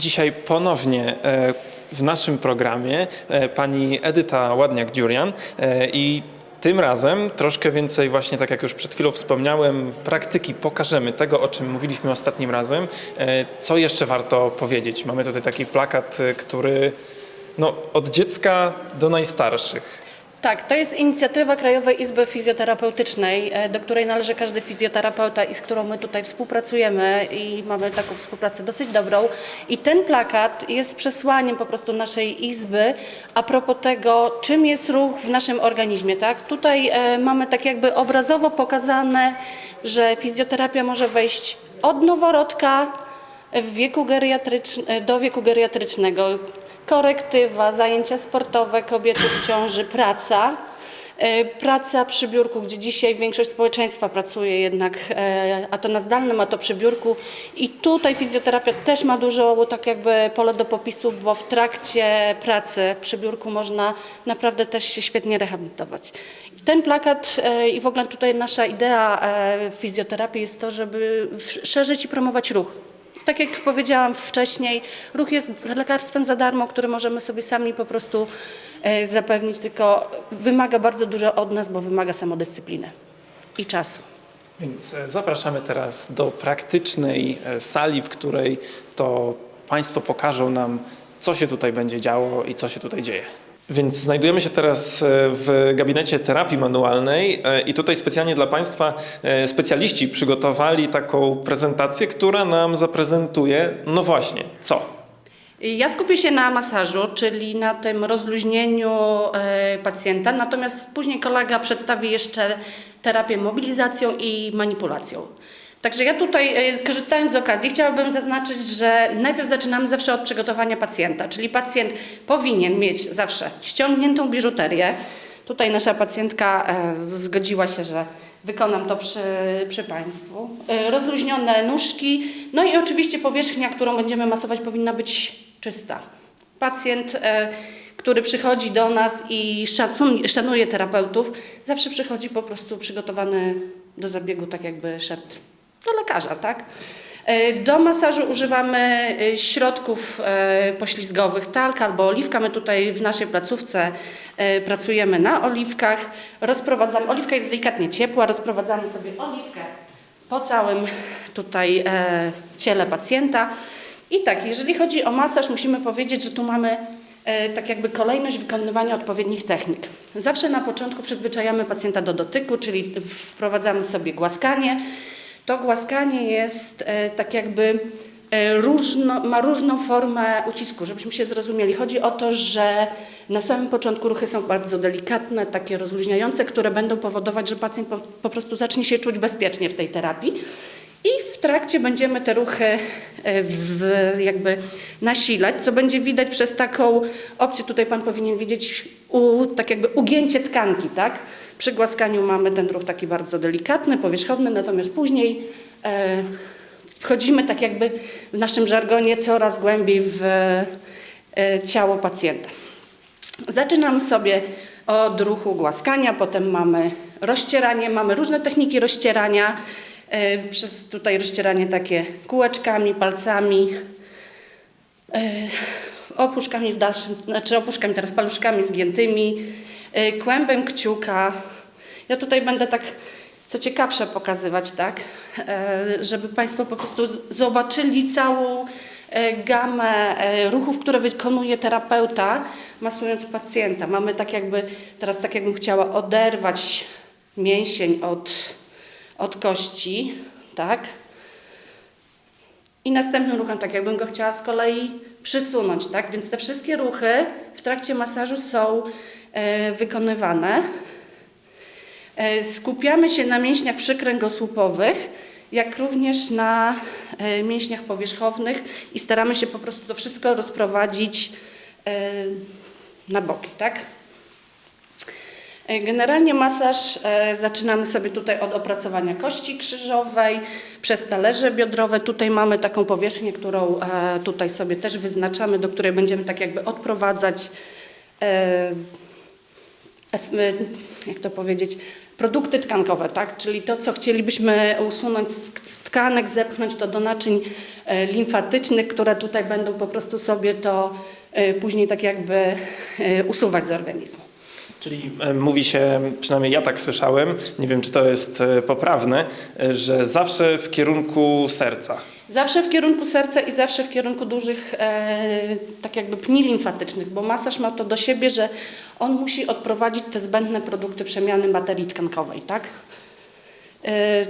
Dzisiaj ponownie e, w naszym programie e, pani Edyta Ładniak-Dziurian e, i tym razem troszkę więcej właśnie, tak jak już przed chwilą wspomniałem, praktyki pokażemy tego, o czym mówiliśmy ostatnim razem. Co jeszcze warto powiedzieć? Mamy tutaj taki plakat, który no, od dziecka do najstarszych. Tak, to jest inicjatywa Krajowej Izby Fizjoterapeutycznej, e, do której należy każdy fizjoterapeuta i z którą my tutaj współpracujemy i mamy taką współpracę dosyć dobrą. I ten plakat jest przesłaniem po prostu naszej izby a propos tego, czym jest ruch w naszym organizmie. Tak? Tutaj e, mamy tak jakby obrazowo pokazane, że fizjoterapia może wejść od noworodka w wieku do wieku geriatrycznego. Korektywa, zajęcia sportowe, kobiety w ciąży, praca. E, Praca przy biurku, gdzie dzisiaj większość społeczeństwa pracuje jednak, e, a to na zdalnym, a to przy biurku. I tutaj fizjoterapia też ma dużo tak jakby pole do popisu, bo w trakcie pracy przy biurku można naprawdę też się świetnie rehabilitować. Ten plakat e, i w ogóle tutaj nasza idea fizjoterapii jest to, żeby szerzyć i promować ruch. Tak jak powiedziałam wcześniej, ruch jest lekarstwem za darmo, które możemy sobie sami po prostu e, zapewnić, tylko wymaga bardzo dużo od nas, bo wymaga samodyscypliny i czasu. Więc e, zapraszamy teraz do praktycznej e, sali, w której to Państwo pokażą nam, co się tutaj będzie działo i co się tutaj dzieje. Więc znajdujemy się teraz e, w gabinecie terapii manualnej e, i tutaj specjalnie dla Państwa e, specjaliści przygotowali taką prezentację, która nam zaprezentuje, no właśnie, co? Ja skupię się na masażu, czyli na tym rozluźnieniu pacjenta, natomiast później kolega przedstawi jeszcze terapię mobilizacją i manipulacją. Także ja tutaj, e, korzystając z okazji, chciałabym zaznaczyć, że najpierw zaczynamy zawsze od przygotowania pacjenta, czyli pacjent powinien mieć zawsze ściągniętą biżuterię. Tutaj nasza pacjentka e, zgodziła się, że wykonam to przy, przy Państwu. E, Rozluźnione nóżki, no i oczywiście powierzchnia, którą będziemy masować, powinna być czysta. Pacjent, który przychodzi do nas i szacun, szanuje terapeutów, zawsze przychodzi po prostu przygotowany do zabiegu, tak jakby szedł do lekarza, tak? E, Do masażu używamy e, środków e, poślizgowych, talk albo oliwka. My tutaj w naszej placówce pracujemy na oliwkach. Rozprowadzamy, oliwka jest delikatnie ciepła, rozprowadzamy sobie oliwkę po całym tutaj ciele pacjenta. I tak, jeżeli chodzi o masaż, musimy powiedzieć, że tu mamy tak jakby kolejność wykonywania odpowiednich technik. Zawsze na początku przyzwyczajamy pacjenta do dotyku, czyli wprowadzamy sobie głaskanie. To głaskanie jest e, tak jakby e, różno, ma różną formę ucisku, żebyśmy się zrozumieli. Chodzi o to, że na samym początku ruchy są bardzo delikatne, takie rozluźniające, które będą powodować, że pacjent po, po prostu zacznie się czuć bezpiecznie w tej terapii. I w trakcie będziemy te ruchy e, w, jakby nasilać, co będzie widać przez taką opcję. Tutaj Pan powinien widzieć u, tak jakby ugięcie tkanki, tak? Przy głaskaniu mamy ten ruch taki bardzo delikatny, powierzchowny, natomiast później e, wchodzimy tak jakby w naszym żargonie coraz głębiej w e, ciało pacjenta. Zaczynamy sobie od ruchu głaskania, potem mamy rozcieranie, mamy różne techniki rozcierania, e, przez tutaj rozcieranie takie kółeczkami, palcami, e, opuszkami w dalszym, znaczy opuszkami teraz paluszkami zgiętymi, e, kłębem kciuka. Ja tutaj będę tak co ciekawsze pokazywać, tak, e, żeby Państwo po prostu zobaczyli całą e, gamę e, ruchów, które wykonuje terapeuta, masując pacjenta. Mamy tak jakby, teraz tak jakbym chciała oderwać mięsień od, od kości, tak, i następnym ruchem, tak jakbym go chciała z kolei przysunąć, tak? Więc te wszystkie ruchy w trakcie masażu są e, wykonywane. E, skupiamy się na mięśniach przykręgosłupowych, jak również na e, mięśniach powierzchownych i staramy się po prostu to wszystko rozprowadzić na boki, tak? E, Generalnie masaż e, zaczynamy sobie tutaj od opracowania kości krzyżowej, przez talerze biodrowe. Tutaj mamy taką powierzchnię, którą e, tutaj sobie też wyznaczamy, do której będziemy tak jakby odprowadzać jak to powiedzieć, produkty tkankowe, tak? Czyli to, co chcielibyśmy usunąć z, tkanek, zepchnąć to do naczyń limfatycznych, które tutaj będą po prostu sobie to później tak jakby usuwać z organizmu. Czyli e, mówi się, przynajmniej ja tak słyszałem, nie wiem czy to jest e, poprawne, e, że zawsze w kierunku serca. Zawsze w kierunku serca i zawsze w kierunku dużych, e, tak jakby pni limfatycznych, bo masaż ma to do siebie, że on musi odprowadzić te zbędne produkty przemiany materii tkankowej, tak? E,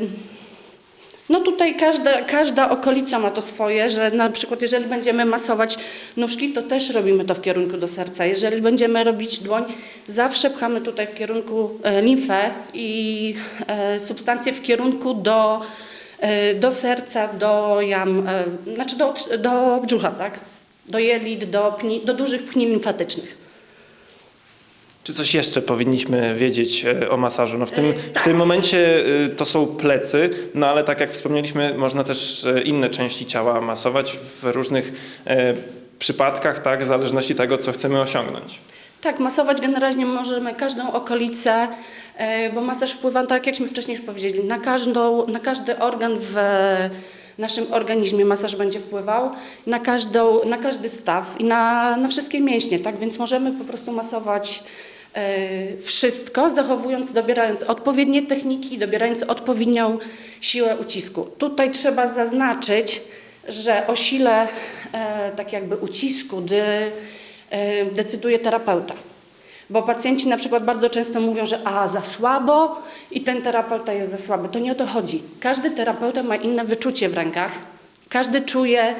no tutaj każda, każda okolica ma to swoje, że na przykład jeżeli będziemy masować nóżki, to też robimy to w kierunku do serca. Jeżeli będziemy robić dłoń, zawsze pchamy tutaj w kierunku e, limfę i e, substancje w kierunku do, e, do serca, do jam, znaczy do, do brzucha, tak? Do jelit, do, pni, do dużych pni limfatycznych. Czy coś jeszcze powinniśmy wiedzieć e, o masażu? No w, tym, E, w tak. tym momencie e, to są plecy, no ale tak jak wspomnieliśmy, można też e, inne części ciała masować w różnych e, przypadkach, tak, w zależności tego, co chcemy osiągnąć. Tak, masować generalnie możemy każdą okolicę, e, bo masaż wpływa, tak jakśmy wcześniej już powiedzieli, na, każdą, na każdy organ w naszym organizmie masaż będzie wpływał, na, każdą, na każdy staw i na, na wszystkie mięśnie, tak? Więc możemy po prostu masować e, wszystko, zachowując, dobierając odpowiednie techniki, dobierając odpowiednią siłę ucisku. Tutaj trzeba zaznaczyć, że o sile e, tak jakby ucisku, e, decyduje terapeuta. Bo pacjenci na przykład bardzo często mówią, że a za słabo i ten terapeuta jest za słaby. To nie o to chodzi. Każdy terapeuta ma inne wyczucie w rękach. Każdy czuje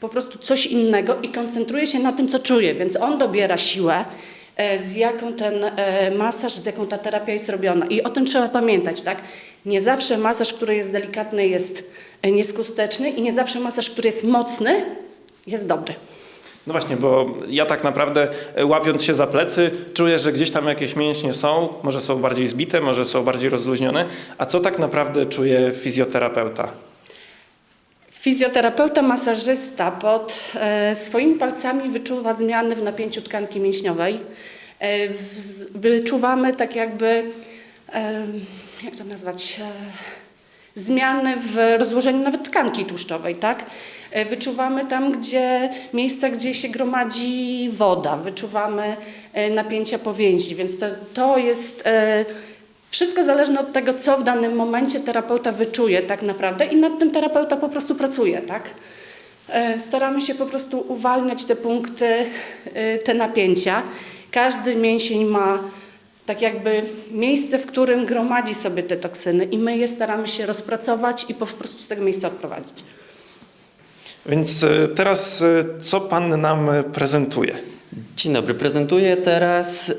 po prostu coś innego i koncentruje się na tym, co czuje, więc on dobiera siłę, e, z jaką ten e, masaż, z jaką ta terapia jest robiona. I o tym trzeba pamiętać, tak? Nie zawsze masaż, który jest delikatny, jest e, nieskuteczny i nie zawsze masaż, który jest mocny, jest dobry. No właśnie, bo ja tak naprawdę e, łapiąc się za plecy, czuję, że gdzieś tam jakieś mięśnie są, może są bardziej zbite, może są bardziej rozluźnione. A co tak naprawdę czuje fizjoterapeuta? Fizjoterapeuta, masażysta pod e, swoimi palcami wyczuwa zmiany w napięciu tkanki mięśniowej. E, wyczuwamy tak jakby, jak to nazwać, zmiany w rozłożeniu nawet tkanki tłuszczowej, tak? E, Wyczuwamy tam, gdzie miejsca, gdzie się gromadzi woda, wyczuwamy e, napięcia powięzi, więc to, to jest e, wszystko zależne od tego, co w danym momencie terapeuta wyczuje tak naprawdę i nad tym terapeuta po prostu pracuje, tak? Staramy się po prostu uwalniać te punkty, te napięcia. Każdy mięsień ma tak jakby miejsce, w którym gromadzi sobie te toksyny i my je staramy się rozpracować i po prostu z tego miejsca odprowadzić. Więc e, teraz e, co Pan nam e, prezentuje? Dzień dobry, prezentuję teraz y,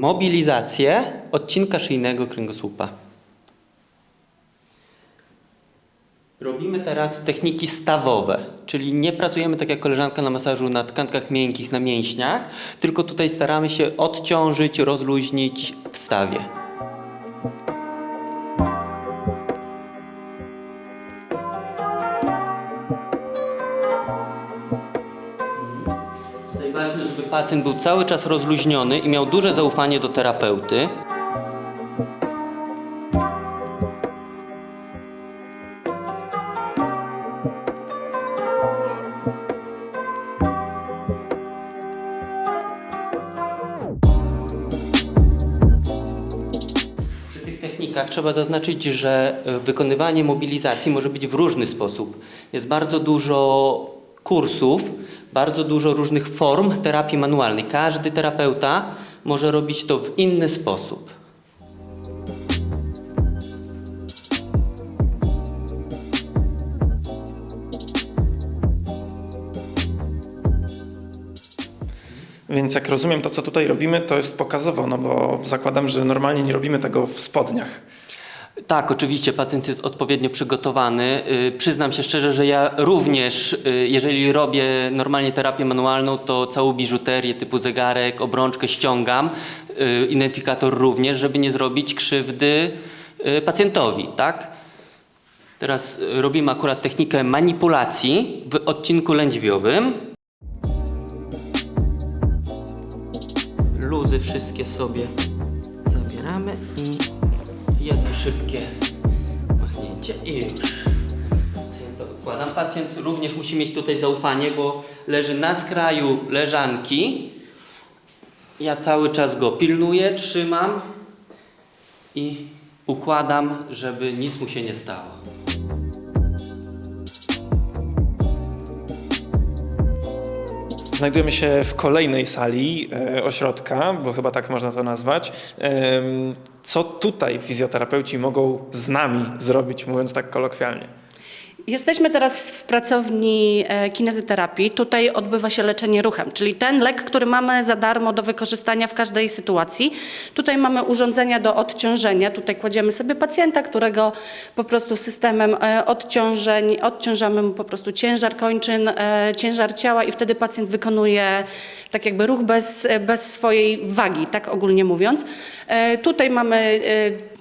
mobilizację odcinka szyjnego kręgosłupa. Robimy teraz techniki stawowe, czyli nie pracujemy tak jak koleżanka na masażu na tkankach miękkich, na mięśniach, tylko tutaj staramy się odciążyć, rozluźnić w stawie. Tutaj ważne, żeby pacjent był cały czas rozluźniony i miał duże zaufanie do terapeuty. Tych technikach trzeba zaznaczyć, że wykonywanie mobilizacji może być w różny sposób. Jest bardzo dużo kursów, bardzo dużo różnych form terapii manualnej. Każdy terapeuta może robić to w inny sposób. Więc jak rozumiem, to co tutaj robimy, to jest pokazowo, no bo zakładam, że normalnie nie robimy tego w spodniach. Tak, oczywiście pacjent jest odpowiednio przygotowany. Y, Przyznam się szczerze, że ja również, y, jeżeli robię normalnie terapię manualną, to całą biżuterię typu zegarek, obrączkę ściągam, y, identyfikator również, żeby nie zrobić krzywdy y, pacjentowi, tak? Teraz y, robimy akurat technikę manipulacji w odcinku lędźwiowym. Luz guzy wszystkie sobie zabieramy i jedno szybkie machnięcie i już. Odkładam. Pacjent również musi mieć tutaj zaufanie, bo leży na skraju leżanki. Ja cały czas go pilnuję, trzymam i układam, żeby nic mu się nie stało. Znajdujemy się w kolejnej sali e, ośrodka, bo chyba tak można to nazwać. Co tutaj fizjoterapeuci mogą z nami zrobić, mówiąc tak kolokwialnie? Jesteśmy teraz w pracowni e, kinezyterapii. Tutaj odbywa się leczenie ruchem, czyli ten lek, który mamy za darmo do wykorzystania w każdej sytuacji. Tutaj mamy urządzenia do odciążenia. Tutaj kładziemy sobie pacjenta, którego po prostu systemem e, odciążeń odciążamy mu po prostu ciężar kończyn, e, ciężar ciała i wtedy pacjent wykonuje tak jakby ruch bez, bez swojej wagi, tak ogólnie mówiąc. Tutaj mamy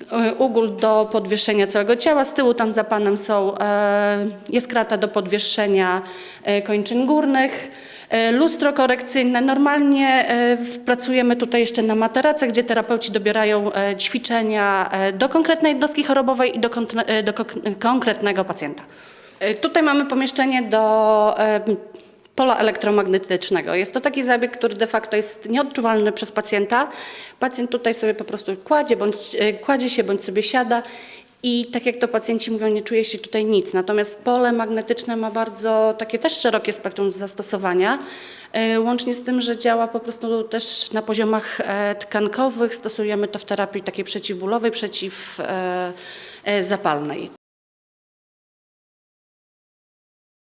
y, ugól do podwieszenia całego ciała. Z tyłu tam za panem są, e, jest krata do podwieszenia e, kończyn górnych. e, Lustro korekcyjne. Normalnie pracujemy tutaj jeszcze na materace, gdzie terapeuci dobierają ćwiczenia do konkretnej jednostki chorobowej i do, do konkretnego pacjenta. Tutaj mamy pomieszczenie do pola elektromagnetycznego. Jest to taki zabieg, który de facto jest nieodczuwalny przez pacjenta. Pacjent tutaj sobie po prostu kładzie, bądź, e, kładzie się bądź sobie siada i tak jak to pacjenci mówią, nie czuje się tutaj nic. Natomiast pole magnetyczne ma bardzo takie też szerokie spektrum zastosowania, e, łącznie z tym, że działa po prostu też na poziomach e, tkankowych. Stosujemy to w terapii takiej przeciwbólowej, przeciwzapalnej.